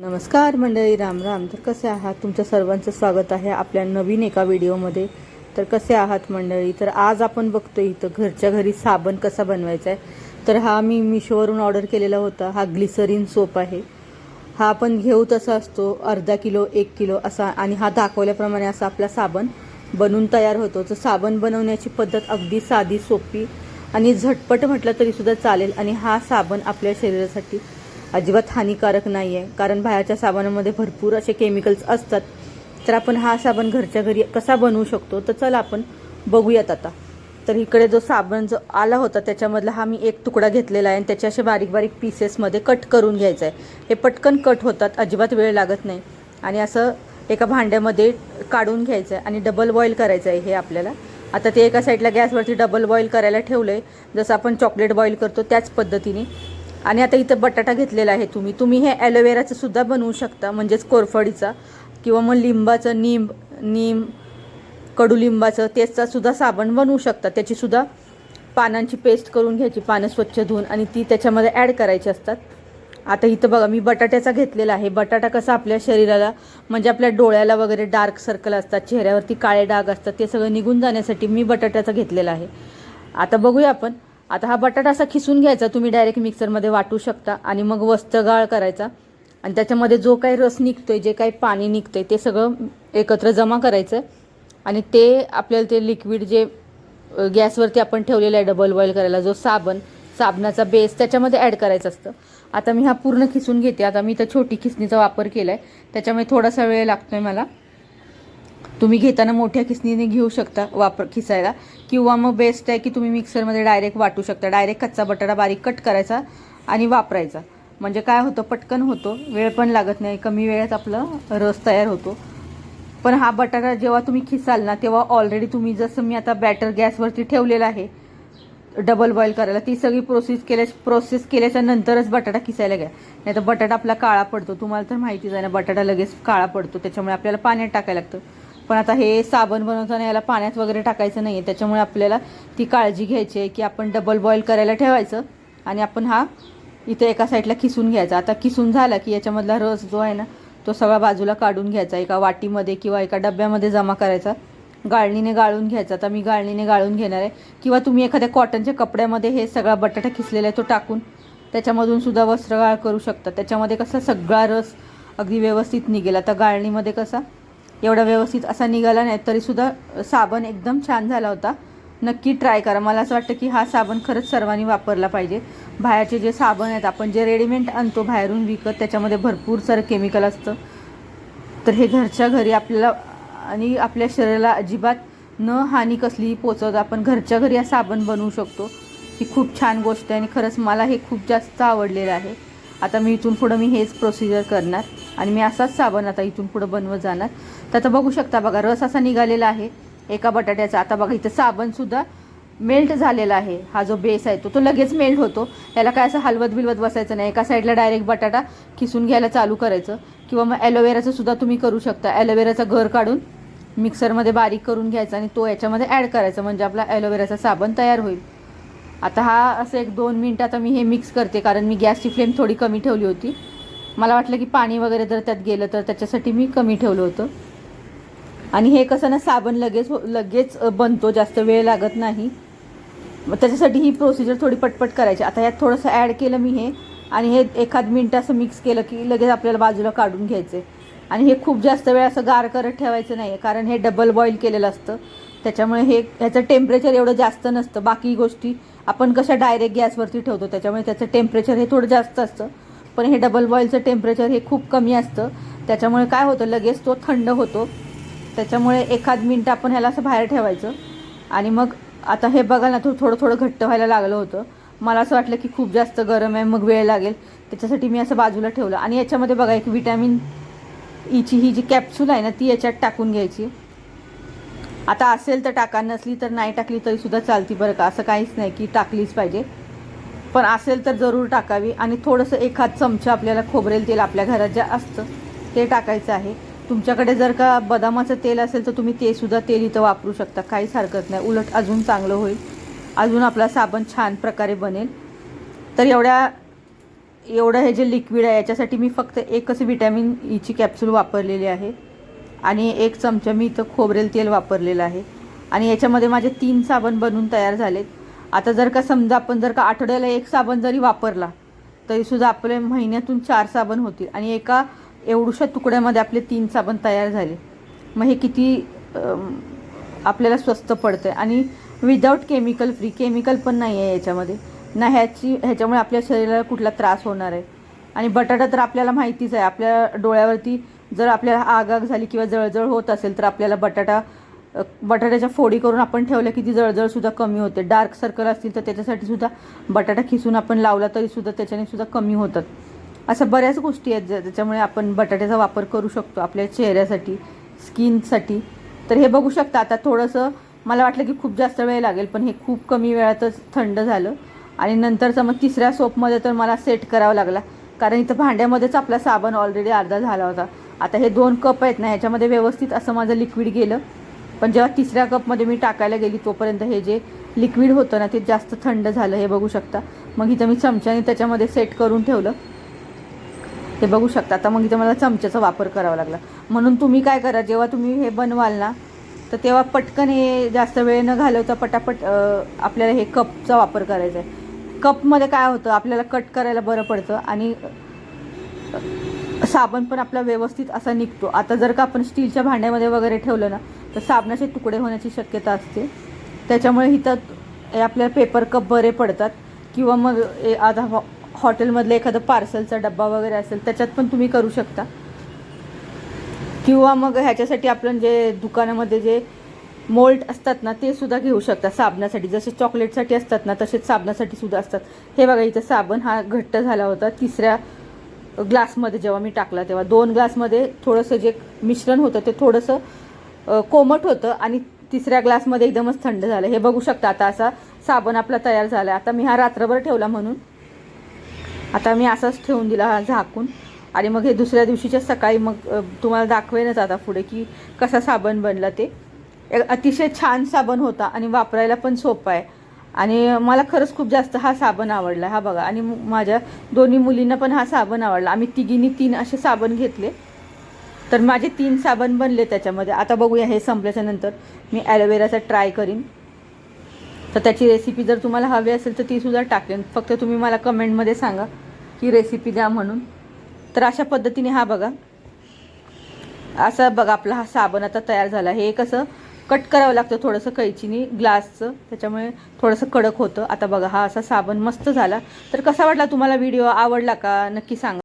नमस्कार मंडळी राम राम. तर कसे आहात? तुमच्या सर्वांचं स्वागत आहे आपल्या नवीन एका व्हिडिओमध्ये. तर कसे आहात मंडळी? तर आज आपण बघतो इथं घरच्या घरी साबण कसा बनवायचा आहे. तर हा मी मिशोवरून ऑर्डर केलेला होता. हा ग्लिसरीन सोप आहे. हा आपण घेऊ तसा असतो अर्धा किलो एक किलो असा. आणि हा दाखवल्याप्रमाणे असा आपला साबण बनून तयार होतो. तर साबण बनवण्याची पद्धत अगदी साधी सोपी आणि झटपट म्हटलं तरीसुद्धा चालेल. आणि हा साबण आपल्या शरीरासाठी अजिबात हानिकारक नाही आहे कारण बाहेरच्या साबणामध्ये भरपूर असे केमिकल्स असतात. तर आपण हा साबण घरच्या घरी कसा बनवू शकतो? तर चला आपण बघूयात आता. तर इकडे जो साबण जो आला होता त्याच्यामधला हा मी एक तुकडा घेतलेला आहे आणि त्याचे असे बारीक बारीक पीसेसमध्ये कट करून घ्यायचं आहे हे पटकन कट होतात अजिबात वेळ लागत नाही. आणि असं एका भांड्यामध्ये काढून घ्यायचं आहे आणि डबल बॉईल करायचं आहे हे आपल्याला. आता ते एका साईडला गॅसवरती डबल बॉईल करायला ठेवलं आहे जसं आपण चॉकलेट बॉईल करतो त्याच पद्धतीने. आणि आता इथं बटाटा घेतलेला आहे तुम्ही. तुम्ही हे ॲलोवेराचं सुद्धा बनवू शकता म्हणजेच कोरफडीचा किंवा मग लिंबाचं निंब निम कडुलिंबाचं त्याचा सुद्धा साबण बनवू शकता. त्याची सुद्धा पानांची पेस्ट करून घ्यायची पानं स्वच्छ धुवून आणि ती त्याच्यामध्ये ॲड करायची असतात. आता इथं बघा मी बटाट्याचा घेतलेला आहे. बटाटा कसा आपल्या शरीराला म्हणजे आपल्या डोळ्याला वगैरे डार्क सर्कल असतात चेहऱ्यावरती काळे डाग असतात ते सगळं निघून जाण्यासाठी मी बटाट्याचा घेतलेला आहे. आता बघूया आपण. आता हा बटाटा असा खिसून घ्यायचा तुम्ही डायरेक्ट मिक्सरमध्ये वाटू शकता आणि मग वस्त्रगाळ करायचा. आणि त्याच्यामध्ये जो काही रस निघतोय जे काही पाणी निघतंय ते सगळं एकत्र जमा करायचं. आणि ते आपल्याला ते लिक्विड जे गॅसवरती आपण ठेवलेलं आहे डबल बॉईल करायला जो साबण साबणाचा बेस त्याच्यामध्ये ॲड करायचं असतं. आता मी हा पूर्ण खिसून घेते. आता मी तर छोटी खिसणीचा वापर केला आहे त्याच्यामुळे थोडासा वेळ लागतो आहे मला. तुम्ही घेताना मोठ्या खिसणीने घेऊ शकता वापर खिसायला. किंवा मग बेस्ट आहे की तुम्ही मिक्सरमध्ये डायरेक्ट वाटू शकता. डायरेक्ट कच्चा बटाटा बारीक कट करायचा आणि वापरायचा. म्हणजे काय होतं पटकन होतो. वेळ पण लागत नाही. कमी वेळात आपलं रस तयार होतो. पण हा बटाटा जेव्हा तुम्ही खिसाल ना तेव्हा ऑलरेडी तुम्ही जसं मी आता बॅटर गॅसवरती ठेवलेलं आहे डबल बॉईल करायला ती सगळी प्रोसेस केल्या प्रोसेस केल्याच्या नंतरच बटाटा खिसायला घ्या. नाही तर बटाटा आपला काळा पडतो. तुम्हाला तर माहितीच आहे ना बटाटा लगेच काळा पडतो. त्याच्यामुळे आपल्याला पाण्यात टाकायला लागतं. पण आता हे साबण बनवताना याला पाण्यात वगैरे टाकायचं नाही आहे त्याच्यामुळे आपल्याला ती काळजी घ्यायची आहे की आपण डबल बॉईल करायला ठेवायचं आणि आपण हा इथे एका साईडला किसून घ्यायचा. आता किसून झाला की याच्यामधला रस जो आहे ना तो सगळा बाजूला काढून घ्यायचा. एका वाटीमध्ये किंवा एका डब्यामध्ये जमा करायचा. गाळणीने गाळून घ्यायचा. आता मी गाळणीने गाळून घेणार आहे. किंवा तुम्ही एखाद्या कॉटनच्या कपड्यामध्ये हे सगळा बटाटा खिसलेला आहे तो टाकून त्याच्यामधून सुद्धा वस्त्रगाळ करू शकता. त्याच्यामध्ये कसा सगळा रस अगदी व्यवस्थित निघेल. आता गाळणीमध्ये कसा एवढा व्यवस्थित असा निघाला नाही तरीसुद्धा साबण एकदम छान झाला होता. नक्की ट्राय करा. मला असं वाटतं की हा साबण खरंच सर्वांनी वापरला पाहिजे. बाहेरचे जे साबण आहेत आपण जे रेडीमेड आणतो बाहेरून विकत त्याच्यामध्ये भरपूर सारं केमिकल असतं. तर हे घरच्या घरी आपल्याला आणि आपल्या शरीराला अजिबात न हानी कसलीही पोचवत आपण घरच्या घरी हा साबण बनवू शकतो. ही खूप छान गोष्ट आहे आणि खरंच मला हे खूप जास्त आवडलेलं आहे. आता मी इथून पुढं मी हेच प्रोसिजर करणार. आणि मी असाच साबण आता इथून पुढं बनवत जाणार. तर आता बघू शकता बघा रस असा निघालेला आहे. एका बटाट्याचा. आता बघा इथं साबणसुद्धा मेल्ट झालेला आहे. हा जो बेस आहे तो तो लगेच मेल्ट होतो. याला काय असं हलवत बिलवत बसायचं नाही. एका साईडला डायरेक्ट बटाटा किसून घ्यायला चालू करायचं. किंवा मग ॲलोवेराचं सुद्धा तुम्ही करू शकता. ॲलोवेराचा घर काढून मिक्सरमध्ये बारीक करून घ्यायचा आणि तो याच्यामध्ये ॲड करायचा. म्हणजे आपला ॲलोवेराचा साबण तयार होईल. आता हा असं एक दोन मिनटं आता मी हे मिक्स करते. कारण मी गॅसची फ्लेम थोडी कमी ठेवली होती. मला वाटलं की पाणी वगैरे जर त्यात गेलं तर त्याच्यासाठी मी कमी ठेवलं होतं. आणि हे कसं ना साबण लगेच हो, लगेच बनतो जास्त वेळ लागत नाही. मग त्याच्यासाठी ही प्रोसिजर थोडी पटपट करायची. आता यात थोडंसं ॲड केलं मी हे. आणि हे एखाद मिनटं असं मिक्स केलं की लगेच आपल्याला बाजूला काढून घ्यायचं. आणि हे खूप जास्त वेळ असं गार करत ठेवायचं नाही आहे कारण हे डबल बॉईल केलेलं असतं. त्याच्यामुळे हे ह्याचं टेम्परेचर एवढं जास्त नसतं. बाकी गोष्टी आपण कशा डायरेक्ट गॅसवरती ठेवतो त्याच्यामुळे त्याचं टेम्परेचर हे थोडं जास्त असतं. पण हे डबल बॉईलचं टेम्परेचर हे खूप कमी असतं. त्याच्यामुळे काय होतं लगेच तो थंड होतो. त्याच्यामुळे एखाद मिनटं आपण ह्याला असं बाहेर ठेवायचं. आणि मग आता हे बघा ना तो थोडं थोडं घट्ट व्हायला लागलं होतं. मला असं वाटलं की खूप जास्त गरम आहे मग वेळ लागेल. त्याच्यासाठी मी असं बाजूला ठेवलं. आणि याच्यामध्ये बघा एक विटॅमिन ईची e ही जी कॅप्सूल आहे ना ती याच्यात टाकून घ्यायची. आता असेल तर टाका नसली तर नाही टाकली तरीसुद्धा चालती बरं का. असं काहीच नाही की टाकलीच पाहिजे. पण असेल तर जरूर टाकावी आणि थोडंसं एखाद चमचा आपल्याला खोबरेल तेल आपल्या घरात जे असतं ते टाकायचं आहे. तुमच्याकडे जर का बदामाचं तेल असेल तर तुम्ही ते सुद्धा तेल इथं वापरू शकता. काहीच हरकत नाही. उलट अजून चांगलं होईल. अजून आपला साबण छान प्रकारे बनेल. तर एवढ्या एवढं हे जे लिक्विड आहे याच्यासाठी मी फक्त एकच विटॅमिन ईची कॅप्सूल वापरलेली आहे. आणि एक चमचा मी इथं खोबरेल तेल वापरलेलं आहे. आणि याच्यामध्ये माझे तीन साबण बनवून तयार झालेत. आता जर का समजा आपण जर का आठवड्याला एक साबण जरी वापरला तरीसुद्धा आपले महिन्यातून चार साबण होतील. आणि एका एवढूशा तुकड्यामध्ये आपले तीन साबण तयार झाले. मग हे किती आपल्याला स्वस्त पडतं आहे आणि विदाऊट केमिकल फ्री केमिकल पण नाही आहे याच्यामध्ये. ना ह्याची ह्याच्यामुळे आपल्या शरीराला कुठला त्रास होणार आहे. आणि बटाटा तर आपल्याला माहितीच आहे. आपल्या डोळ्यावरती जर आपल्याला आग आग झाली किंवा जळजळ होत असेल तर आपल्याला बटाटा बटाट्याच्या फोडी करून आपण ठेवल्या की ती जळजळसुद्धा कमी होते. डार्क सर्कल असतील तर त्याच्यासाठी सुद्धा बटाटा खिसून आपण लावला तरीसुद्धा त्याच्याने सुद्धा कमी होतात. अशा बऱ्याच गोष्टी आहेत ज्या- त्याच्यामुळे आपण बटाट्याचा वापर करू शकतो आपल्या चेहऱ्यासाठी स्किनसाठी. तर हे बघू शकता आता थोडंसं मला वाटलं की खूप जास्त वेळ लागेल पण हे खूप कमी वेळातच थंड झालं. आणि नंतरचं मग तिसऱ्या सोपमध्ये तर मला सेट करावा लागला. कारण इथं भांड्यामध्येच आपला साबण ऑलरेडी अर्धा झाला होता. आता हे दोन कप आहेत ना ह्याच्यामध्ये व्यवस्थित असं माझं लिक्विड गेलं. पण जेव्हा तिसऱ्या कपमध्ये मी टाकायला गेली तोपर्यंत हे जे लिक्विड होतं ना ते जास्त थंड झालं हे बघू शकता. मग इथं मी चमच्याने त्याच्यामध्ये सेट करून ठेवलं. हे बघू शकता. आता मग इथं मला चमच्याचा वापर करावा लागला. म्हणून तुम्ही काय करा जेव्हा तुम्ही हे बनवाल ना तर तेव्हा पटकन हे जास्त वेळ न घालवता पटापट आपल्याला हे कपचा वापर करायचा आहे. कपमध्ये काय होतं आपल्याला कट करायला बरं पडतं आणि साबण पण आपला व्यवस्थित असा निघतो. आता जर का आपण स्टीलच्या भांड्यामध्ये वगैरे ठेवलं ना तर साबणाचे तुकडे होण्याची शक्यता असते. त्याच्यामुळे इथं हे आपल्याला पेपर कप बरे पडतात. किंवा मग ए- आता हॉ हॉटेलमधलं एखादं पार्सलचा डब्बा वगैरे असेल त्याच्यात पण तुम्ही करू शकता. किंवा मग ह्याच्यासाठी आपण जे दुकानामध्ये जे मोल्ड असतात ना ते सुद्धा घेऊ शकता साबणासाठी. जसे चॉकलेटसाठी असतात ना तसेच साबणासाठी सुद्धा असतात. हे बघा इथं साबण हा घट्ट झाला होता तिसऱ्या ग्लासमध्ये जेव्हा मी टाकला तेव्हा. दोन ग्लासमध्ये थोडंसं जे मिश्रण होतं ते थोडंसं कोमट होतं आणि तिसऱ्या ग्लासमध्ये एकदमच थंड झालं. हे बघू शकता आता असा साबण आपला तयार झाला आता मी हा रात्रभर ठेवला म्हणून. आता मी असाच ठेवून दिला हा झाकून. आणि मग हे दुसऱ्या दिवशीच्या सकाळी मग तुम्हाला दाखवेनच आता पुढे की कसा साबण बनला ते. एक अतिशय छान साबण होता आणि वापरायला पण सोपा आहे. आणि मला खरंच खूप जास्त हा साबण आवडला. हा बघा. आणि माझ्या दोन्ही मुलींना पण हा साबण आवडला. आम्ही तिघींनी तीन असे साबण घेतले. तर माझे तीन साबण बनले त्याच्यामध्ये. आता बघूया हे संपल्याच्या नंतर मी ॲलोवेराचा ट्राय करीन. तर त्याची रेसिपी जर तुम्हाला हवी असेल तर तीसुद्धा टाकेन. फक्त तुम्ही मला कमेंटमध्ये सांगा की रेसिपी द्या म्हणून. तर अशा पद्धतीने हा बघा. असा बघा आपला हा साबण आता तयार झाला. हे कसं कट करावं लागतं थोडंसं कैचीनी ग्लासचं. त्याच्यामुळे थोडंसं कडक होतं. आता बघा हा असा साबण मस्त झाला. तर कसा वाटला तुम्हाला व्हिडिओ? आवडला का? नक्की सांगा.